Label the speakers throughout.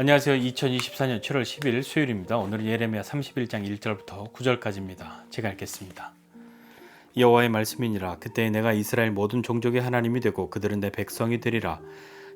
Speaker 1: 안녕하세요. 2024년 7월 10일 수요일입니다. 오늘은 예레미야 31장 1절부터 9절까지입니다. 제가 읽겠습니다. 여호와의 말씀이니라 그때 내가 이스라엘 모든 종족의 하나님이 되고 그들은 내 백성이 되리라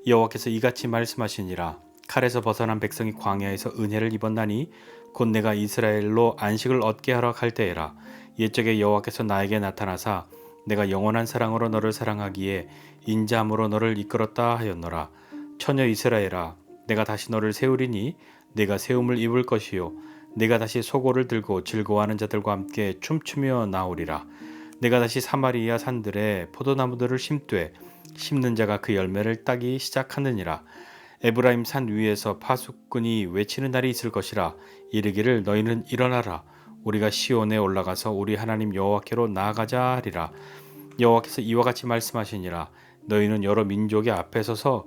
Speaker 1: 여호와께서 이같이 말씀하시니라 칼에서 벗어난 백성이 광야에서 은혜를 입었나니 곧 내가 이스라엘로 안식을 얻게 하러 갈 때에라 옛적에 여호와께서 나에게 나타나사 내가 영원한 사랑으로 너를 사랑하기에 인자함으로 너를 이끌었다 하였노라 처녀 이스라엘아 내가 다시 너를 세우리니 내가 세움을 입을 것이요. 내가 다시 소고를 들고 즐거워하는 자들과 함께 춤추며 나오리라. 내가 다시 사마리아 산들에 포도나무들을 심되 심는 자가 그 열매를 따기 시작하느니라. 에브라임 산 위에서 파수꾼이 외치는 날이 있을 것이라. 이르기를 너희는 일어나라. 우리가 시온에 올라가서 우리 하나님 여호와께로 나아가자 하리라. 여호와께서 이와 같이 말씀하시니라. 너희는 여러 민족의 앞에 서서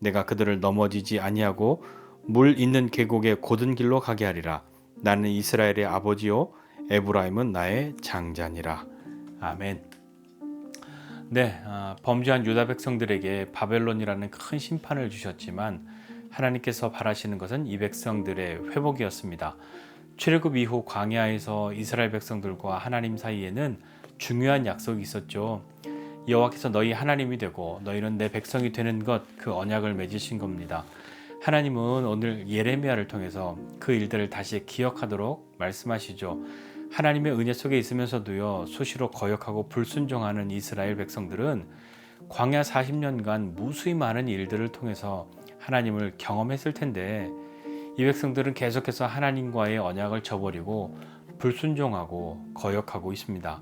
Speaker 1: 내가 그들을 넘어지지 아니하고 물 있는 계곡의 고든 길로 가게 하리라 나는 이스라엘의 아버지요 에브라임은 나의 장자니라 아멘. 네, 아, 범죄한 유다 백성들에게 바벨론이라는 큰 심판을 주셨지만 하나님께서 바라시는 것은 이 백성들의 회복이었습니다. 출애굽 이후 광야에서 이스라엘 백성들과 하나님 사이에는 중요한 약속이 있었죠. 여호와께서 너희 하나님이 되고 너희는 내 백성이 되는 것 그 언약을 맺으신 겁니다. 하나님은 오늘 예레미야를 통해서 그 일들을 다시 기억하도록 말씀하시죠. 하나님의 은혜 속에 있으면서도요 수시로 거역하고 불순종하는 이스라엘 백성들은 광야 40년간 무수히 많은 일들을 통해서 하나님을 경험했을 텐데 이 백성들은 계속해서 하나님과의 언약을 저버리고 불순종하고 거역하고 있습니다.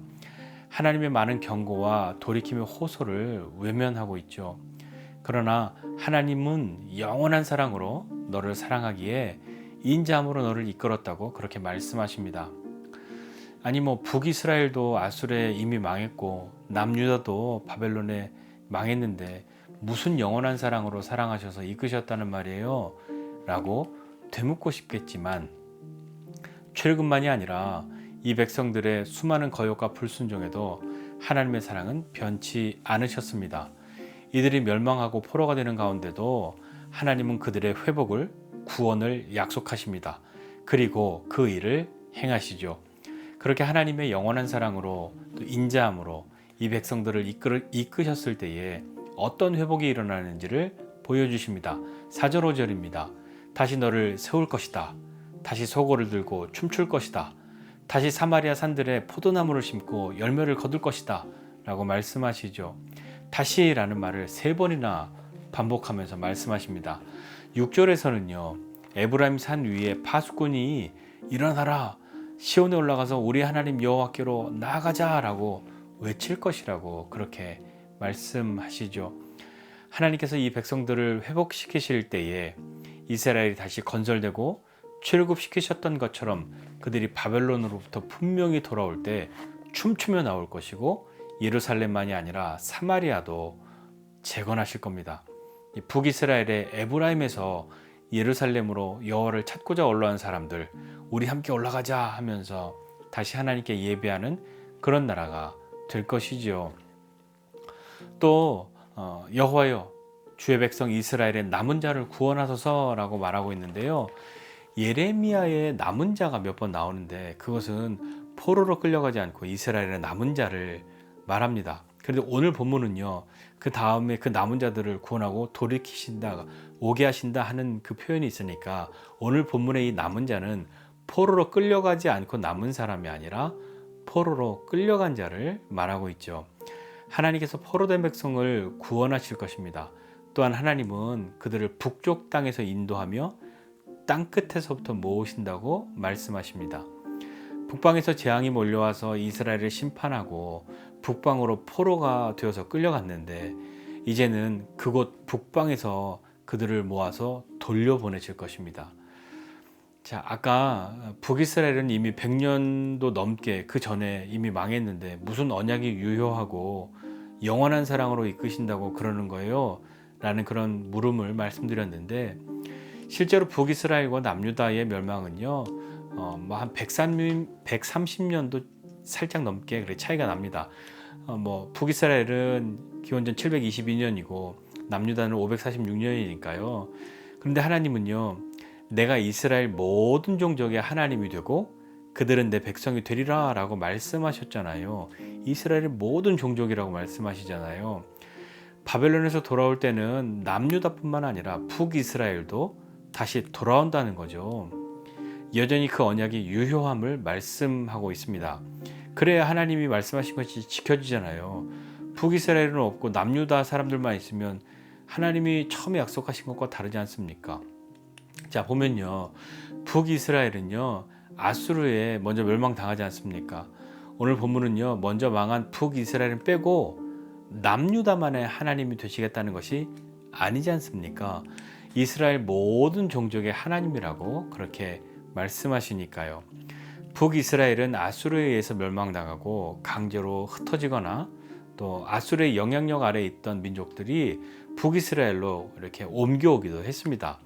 Speaker 1: 하나님의 많은 경고와 돌이킴의 호소를 외면하고 있죠. 그러나 하나님은 영원한 사랑으로 너를 사랑하기에 인자함으로 너를 이끌었다고 그렇게 말씀하십니다. 아니 뭐 북이스라엘도 아수르에 이미 망했고 남유다도 바벨론에 망했는데 무슨 영원한 사랑으로 사랑하셔서 이끄셨다는 말이에요? 라고 되묻고 싶겠지만 출애굽만이 아니라 이 백성들의 수많은 거역과 불순종에도 하나님의 사랑은 변치 않으셨습니다. 이들이 멸망하고 포로가 되는 가운데도 하나님은 그들의 회복을 구원을 약속하십니다. 그리고 그 일을 행하시죠. 그렇게 하나님의 영원한 사랑으로 또 인자함으로 이 백성들을 이끌, 이끄셨을 때에 어떤 회복이 일어나는지를 보여주십니다. 4절 5절입니다. 다시 너를 세울 것이다. 다시 소고를 들고 춤출 것이다. 다시 사마리아 산들에 포도나무를 심고 열매를 거둘 것이다. 라고 말씀하시죠. 다시 라는 말을 세 번이나 반복하면서 말씀하십니다. 6절에서는요. 에브라임 산 위에 파수꾼이 일어나라. 시온에 올라가서 우리 하나님 여호와께로 나아가자라고 외칠 것이라고 그렇게 말씀하시죠. 하나님께서 이 백성들을 회복시키실 때에 이스라엘이 다시 건설되고 출애굽시키셨던 것처럼 그들이 바벨론으로부터 분명히 돌아올 때 춤추며 나올 것이고 예루살렘만이 아니라 사마리아도 재건하실 겁니다. 북이스라엘의 에브라임에서 예루살렘으로 여호와를 찾고자 올라온 사람들 우리 함께 올라가자 하면서 다시 하나님께 예배하는 그런 나라가 될 것이지요. 또 어, 여호와여 주의 백성 이스라엘의 남은 자를 구원하소서라고 말하고 있는데요. 예레미야의 남은 자가 몇 번 나오는데 그것은 포로로 끌려가지 않고 이스라엘의 남은 자를 말합니다. 그런데 오늘 본문은요. 그 다음에 그 남은 자들을 구원하고 돌이키신다, 오게 하신다 하는 그 표현이 있으니까 오늘 본문의 이 남은 자는 포로로 끌려가지 않고 남은 사람이 아니라 포로로 끌려간 자를 말하고 있죠. 하나님께서 포로된 백성을 구원하실 것입니다. 또한 하나님은 그들을 북쪽 땅에서 인도하며 땅 끝에서부터 모으신다고 말씀하십니다. 북방에서 재앙이 몰려와서 이스라엘을 심판하고 북방으로 포로가 되어서 끌려갔는데 이제는 그곳 북방에서 그들을 모아서 돌려보내실 것입니다. 자, 아까 북이스라엘은 이미 100년도 넘게 그 전에 이미 망했는데 무슨 언약이 유효하고 영원한 사랑으로 이끄신다고 그러는 거예요? 라는 그런 물음을 말씀드렸는데 실제로 북이스라엘과 남유다의 멸망은요. 어, 뭐한 130, 130년도 살짝 넘게 그래 차이가 납니다. 어, 뭐 북이스라엘은 기원전 722년이고 남유다는 546년이니까요. 그런데 하나님은요. 내가 이스라엘 모든 종족의 하나님이 되고 그들은 내 백성이 되리라 라고 말씀하셨잖아요. 이스라엘의 모든 종족이라고 말씀하시잖아요. 바벨론에서 돌아올 때는 남유다뿐만 아니라 북이스라엘도 다시 돌아온다는 거죠. 여전히 그 언약이 유효함을 말씀하고 있습니다. 그래야 하나님이 말씀하신 것이 지켜지잖아요. 북이스라엘은 없고 남유다 사람들만 있으면 하나님이 처음에 약속하신 것과 다르지 않습니까? 자 보면요 북이스라엘은요 아수르에 먼저 멸망당하지 않습니까? 오늘 본문은요 먼저 망한 북이스라엘은 빼고 남유다만의 하나님이 되시겠다는 것이 아니지 않습니까? 이스라엘 모든 종족의 하나님이라고 그렇게 말씀하시니까요. 북이스라엘은 아수르에 의해서 멸망당하고 강제로 흩어지거나 또 아수르의 영향력 아래에 있던 민족들이 북이스라엘로 이렇게 옮겨오기도 했습니다.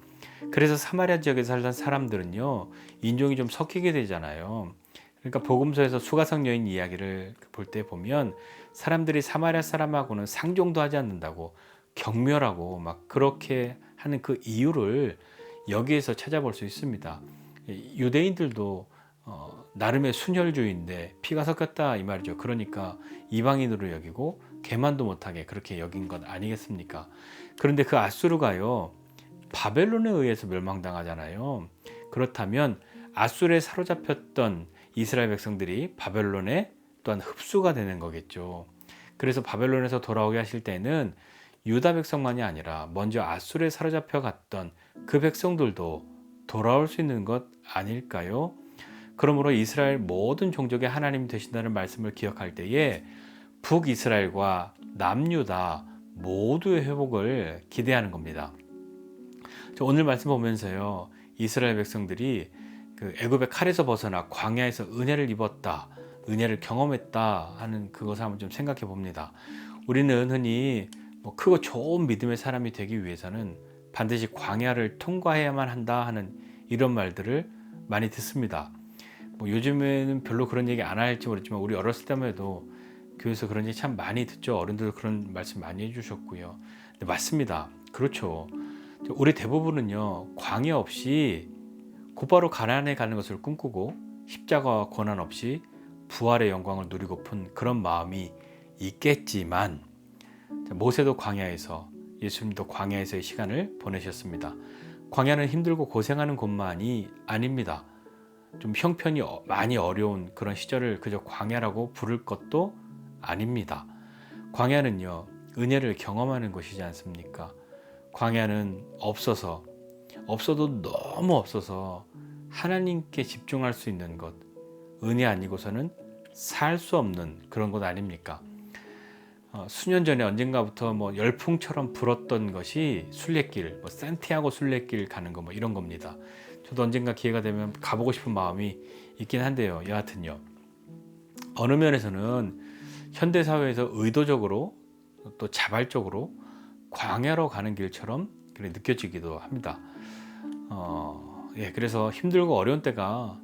Speaker 1: 그래서 사마리아 지역에 살던 사람들은요 인종이 좀 섞이게 되잖아요. 그러니까 복음서에서 수가성 여인 이야기를 볼 때 보면 사람들이 사마리아 사람하고는 상종도 하지 않는다고 경멸하고 막 그렇게 하는 그 이유를 여기에서 찾아볼 수 있습니다. 유대인들도 어, 나름의 순혈주의인데 피가 섞였다 이 말이죠. 그러니까 이방인으로 여기고 개만도 못하게 그렇게 여긴 것 아니겠습니까? 그런데 그 아수르가요 바벨론에 의해서 멸망당하잖아요. 그렇다면 아수르에 사로잡혔던 이스라엘 백성들이 바벨론에 또한 흡수가 되는 거겠죠. 그래서 바벨론에서 돌아오게 하실 때는 유다 백성만이 아니라 먼저 아수르에 사로잡혀 갔던 그 백성들도 돌아올 수 있는 것 아닐까요? 그러므로 이스라엘 모든 종족의 하나님 되신다는 말씀을 기억할 때에 북이스라엘과 남유다 모두의 회복을 기대하는 겁니다. 오늘 말씀 보면서요. 이스라엘 백성들이 그 애굽의 칼에서 벗어나 광야에서 은혜를 입었다. 은혜를 경험했다 하는 그것을 한번 좀 생각해 봅니다. 우리는 흔히 뭐 크고 좋은 믿음의 사람이 되기 위해서는 반드시 광야를 통과해야만 한다 하는 이런 말들을 많이 듣습니다. 뭐 요즘에는 별로 그런 얘기 안 할지 모르지만 우리 어렸을 때만 해도 교회에서 그런 얘기 참 많이 듣죠. 어른들 그런 말씀 많이 해주셨고요. 네, 맞습니다. 그렇죠. 우리 대부분은요 광야 없이 곧바로 가난에 가는 것을 꿈꾸고 십자가와 고난 없이 부활의 영광을 누리고픈 그런 마음이 있겠지만 모세도 광야에서 예수님도 광야에서의 시간을 보내셨습니다. 광야는 힘들고 고생하는 곳만이 아닙니다. 좀 형편이 어, 많이 어려운 그런 시절을 그저 광야라고 부를 것도 아닙니다. 광야는요, 은혜를 경험하는 곳이지 않습니까? 광야는 없어서, 없어도 너무 없어서 하나님께 집중할 수 있는 것, 은혜 아니고서는 살 수 없는 그런 곳 아닙니까? 어, 수년 전에 언젠가부터 뭐 열풍처럼 불었던 것이 순례길, 뭐 산티아고 순례길 가는 거 뭐 이런 겁니다. 저도 언젠가 기회가 되면 가보고 싶은 마음이 있긴 한데요. 여하튼요. 어느 면에서는 현대 사회에서 의도적으로 또 자발적으로 광야로 가는 길처럼 그렇게 느껴지기도 합니다. 어, 예, 그래서 힘들고 어려운 때가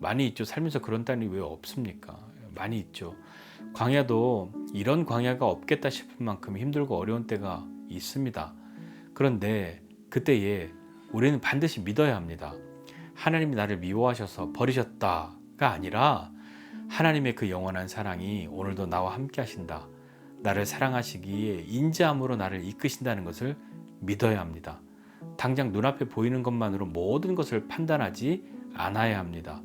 Speaker 1: 많이 있죠. 살면서 그런 때이 왜 없습니까? 많이 있죠. 광야도 이런 광야가 없겠다 싶은 만큼 힘들고 어려운 때가 있습니다. 그런데 그때에 우리는 반드시 믿어야 합니다. 하나님이 나를 미워하셔서 버리셨다가 아니라 하나님의 그 영원한 사랑이 오늘도 나와 함께 하신다. 나를 사랑하시기에 인자함으로 나를 이끄신다는 것을 믿어야 합니다. 당장 눈앞에 보이는 것만으로 모든 것을 판단하지 않아야 합니다.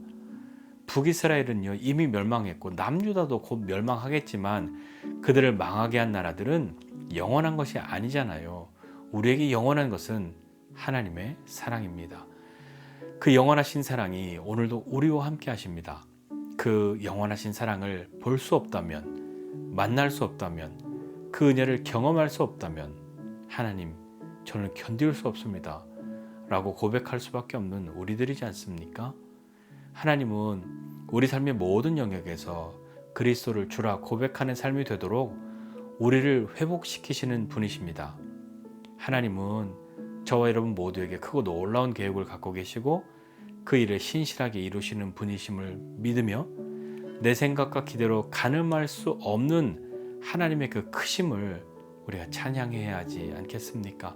Speaker 1: 북이스라엘은요 이미 멸망했고 남유다도 곧 멸망하겠지만 그들을 망하게 한 나라들은 영원한 것이 아니잖아요. 우리에게 영원한 것은 하나님의 사랑입니다. 그 영원하신 사랑이 오늘도 우리와 함께 하십니다. 그 영원하신 사랑을 볼 수 없다면, 만날 수 없다면, 그 은혜를 경험할 수 없다면, 하나님, 저는 견딜 수 없습니다. 라고 고백할 수밖에 없는 우리들이지 않습니까? 하나님은 우리 삶의 모든 영역에서 그리스도를 주라 고백하는 삶이 되도록 우리를 회복시키시는 분이십니다. 하나님은 저와 여러분 모두에게 크고 놀라운 계획을 갖고 계시고 그 일을 신실하게 이루시는 분이심을 믿으며 내 생각과 기대로 가늠할 수 없는 하나님의 그 크심을 우리가 찬양해야 하지 않겠습니까?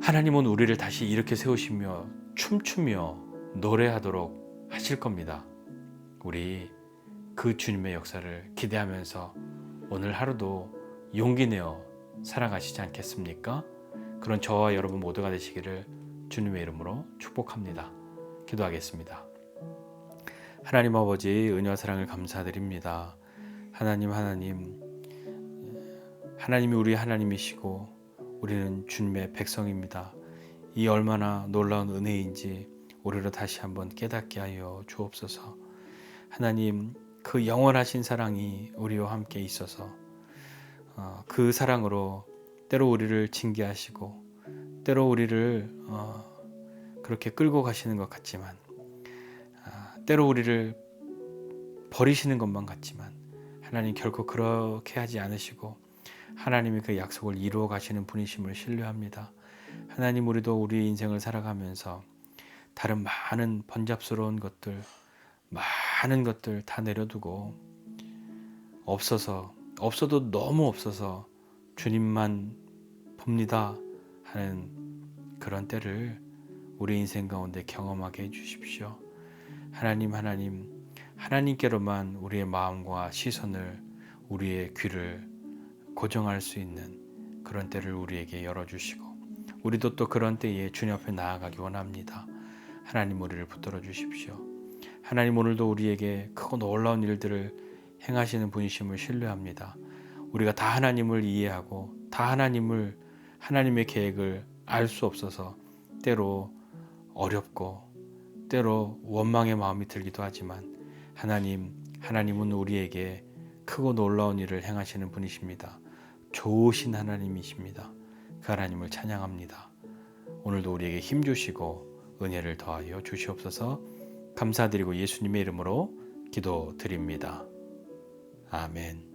Speaker 1: 하나님은 우리를 다시 이렇게 세우시며 춤추며 노래하도록 하실 겁니다. 우리 그 주님의 역사를 기대하면서 오늘 하루도 용기 내어 살아가시지 않겠습니까? 그런 저와 여러분 모두가 되시기를 주님의 이름으로 축복합니다. 기도하겠습니다. 하나님 아버지 은혜와 사랑을 감사드립니다. 하나님 하나님 하나님이 우리 하나님이시고 우리는 주님의 백성입니다. 이 얼마나 놀라운 은혜인지 우리로 다시 한번 깨닫게 하여 주옵소서. 하나님 그 영원하신 사랑이 우리와 함께 있어서 어, 그 사랑으로 때로 우리를 징계하시고 때로 우리를 어, 그렇게 끌고 가시는 것 같지만 아, 때로 우리를 버리시는 것만 같지만 하나님 결코 그렇게 하지 않으시고 하나님이 그 약속을 이루어 가시는 분이심을 신뢰합니다. 하나님 우리도 우리의 인생을 살아가면서 다른 많은 번잡스러운 것들 많은 것들 다 내려두고 없어서 없어도 너무 없어서 주님만 봅니다 하는 그런 때를 우리 인생 가운데 경험하게 해 주십시오. 하나님 하나님 하나님께로만 우리의 마음과 시선을 우리의 귀를 고정할 수 있는 그런 때를 우리에게 열어 주시고 우리도 또 그런 때에 주님 앞에 나아가기 원합니다. 하나님 우리를 붙들어 주십시오. 하나님 오늘도 우리에게 크고 놀라운 일들을 행하시는 분이심을 신뢰합니다. 우리가 다 하나님을 이해하고 다 하나님을 하나님의 계획을 알 수 없어서 때로 어렵고 때로 원망의 마음이 들기도 하지만 하나님 하나님은 우리에게 크고 놀라운 일을 행하시는 분이십니다. 좋으신 하나님이십니다. 그 하나님을 찬양합니다. 오늘도 우리에게 힘 주시고 은혜를 더하여 주시옵소서 감사드리고 예수님의 이름으로 기도드립니다. 아멘.